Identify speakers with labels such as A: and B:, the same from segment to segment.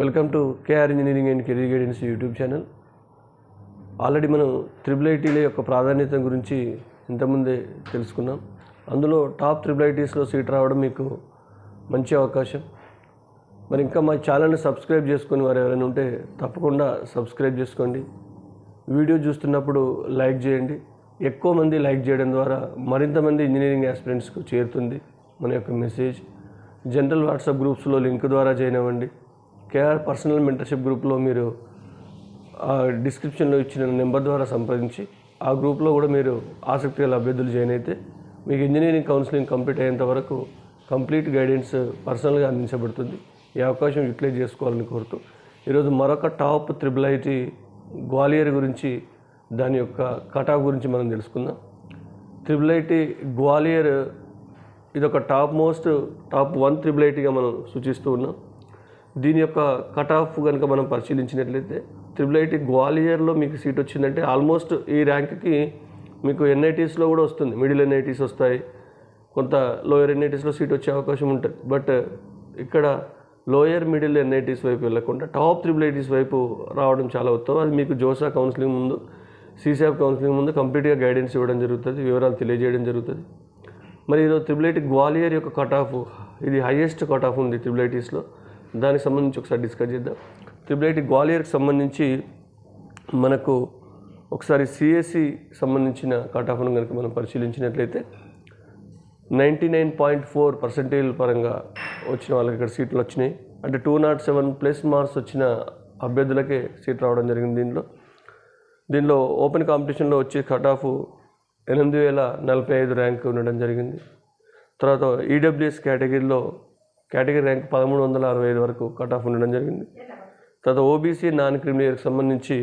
A: Welcome to KR engineering and career guidance YouTube channel. Already మనం triple ఐటీల యొక్క ప్రాధాన్యత గురించి ఇంతకుముందే తెలుసుకున్నాం. అందులో టాప్ త్రిబుల్ ఐటీస్లో సీట్ రావడం మీకు మంచి అవకాశం. మరి ఇంకా మా ఛానల్ని సబ్స్క్రైబ్ చేసుకుని వారు ఎవరైనా ఉంటే తప్పకుండా సబ్స్క్రైబ్ చేసుకోండి. వీడియో చూస్తున్నప్పుడు లైక్ చేయండి. ఎక్కువ మంది లైక్ చేయడం ద్వారా మరింత మంది ఇంజనీరింగ్ ఆస్పిరెంట్స్కు చేరుతుంది మన యొక్క మెసేజ్. జనరల్ వాట్సాప్ గ్రూప్స్లో లింక్ ద్వారా చేయనివ్వండి కేఆర్ పర్సనల్ మెంటర్షిప్ గ్రూప్లో మీరు ఆ డిస్క్రిప్షన్లో ఇచ్చిన నెంబర్ ద్వారా సంప్రదించి ఆ గ్రూప్లో కూడా మీరు ఆసక్తి గల అభ్యర్థులు జాయిన్ అయితే మీకు ఇంజనీరింగ్ కౌన్సిలింగ్ కంప్లీట్ అయ్యేంత వరకు కంప్లీట్ గైడెన్స్ పర్సనల్గా అందించబడుతుంది. ఈ అవకాశం యూటిలైజ్ చేసుకోవాలని కోరుతూ ఈరోజు మరొక టాప్ త్రిబుల్ ఐటీ గ్వాలియర్ గురించి దాని యొక్క కటాఫ్ గురించి మనం తెలుసుకుందాం. త్రిబుల్ ఐటీ గ్వాలియర్ ఇదొక top most top one triple ఐటీగా మనం సూచిస్తూ ఉన్నాం. దీని యొక్క కట్ ఆఫ్ కనుక మనం పరిశీలించినట్లయితే త్రిబుల్ ఐటీ గ్వాలియర్లో మీకు సీట్ వచ్చిందంటే ఆల్మోస్ట్ ఈ ర్యాంక్కి మీకు ఎన్ఐటీస్లో కూడా వస్తుంది. మిడిల్ ఎన్ఐటీస్ వస్తాయి. కొంత లోయర్ ఎన్ఐటీస్లో సీట్ వచ్చే అవకాశం ఉంటుంది. బట్ ఇక్కడ లోయర్ మిడిల్ ఎన్ఐటీస్ వైపు వెళ్ళకుండా టాప్ త్రిబుల్ ఐటీస్ వైపు రావడం చాలా ఉత్తమం. అది మీకు జోసా కౌన్సిలింగ్ ముందు సీసీఎఫ్ కౌన్సిలింగ్ ముందు కంప్లీట్గా గైడెన్స్ ఇవ్వడం జరుగుతుంది. వివరాలు తెలియజేయడం జరుగుతుంది. మరి ఈరోజు త్రిబుల్ ఐటీ గ్వాలియర్ యొక్క కట్ ఆఫ్ ఇది హైయెస్ట్ కట్ ఆఫ్ ఉంది త్రిబుల్ ఐటీస్లో దానికి సంబంధించి ఒకసారి డిస్కస్ చేద్దాం. త్రిబుల్ ఐటీ గ్వాలియర్కి సంబంధించి మనకు ఒకసారి సిఎస్సి సంబంధించిన కట్ ఆఫ్ను కనుక మనం పరిశీలించినట్లయితే ninety nine point four percentage పరంగా వచ్చిన వాళ్ళకి ఇక్కడ సీట్లు వచ్చినాయి. అంటే two not seven plus marks వచ్చిన అభ్యర్థులకే సీట్ రావడం జరిగింది దీనిలో. దీనిలో ఓపెన్ కాంపిటీషన్లో వచ్చే కట్ ఆఫ్ ఎనిమిది వేల నలభై ఐదు ర్యాంక్ ఉండడం జరిగింది. తర్వాత ఈడబ్ల్యూఎస్ కేటగిరీలో కేటగిరీ ర్యాంక్ పదమూడు వందల అరవై ఐదు వరకు కట్ ఆఫ్ ఉండడం జరిగింది. తర్వాత ఓబీసీ నాన్ క్రిమినల్కి సంబంధించి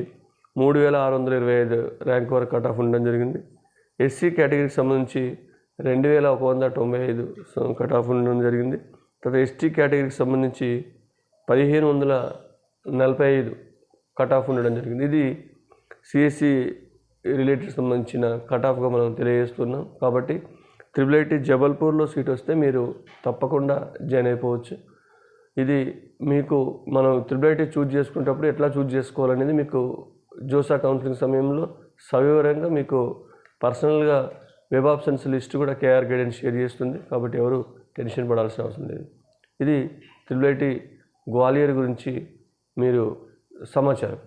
A: మూడు వేల ఆరు వందల ఇరవై ఐదు ర్యాంక్ వరకు కట్ ఆఫ్ ఉండడం జరిగింది. ఎస్సీ కేటగిరీకి సంబంధించి రెండు వేల ఒక వంద తొంభై ఐదు కట్ ఆఫ్ ఉండడం జరిగింది. తర్వాత ఎస్టీ కేటగిరీకి సంబంధించి పదిహేను వందల నలభై ఐదు కట్ ఆఫ్ ఉండడం జరిగింది. ఇది సిఎస్సి రిలేటెడ్ సంబంధించిన కట్ ఆఫ్గా మనం తెలియజేస్తున్నాం. కాబట్టి త్రిబుల్ ఐటీ జబల్పూర్లో సీట్ వస్తే మీరు తప్పకుండా జాయిన్ అయిపోవచ్చు. ఇది మీకు మనం త్రిబుల్ ఐటీ చూజ్ చేసుకునేటప్పుడు ఎట్లా చూజ్ చేసుకోవాలనేది మీకు జోసా కౌన్సిలింగ్ సమయంలో సవివరంగా మీకు పర్సనల్గా వెబ్ ఆప్షన్స్ లిస్ట్ కూడా కేఆర్ గైడెన్స్ షేర్ చేస్తుంది. కాబట్టి ఎవరు టెన్షన్ పడాల్సిన అవసరం లేదు. ఇది త్రిబుల్ ఐటీ గ్వాలియర్ గురించి మీరు సమాచారం.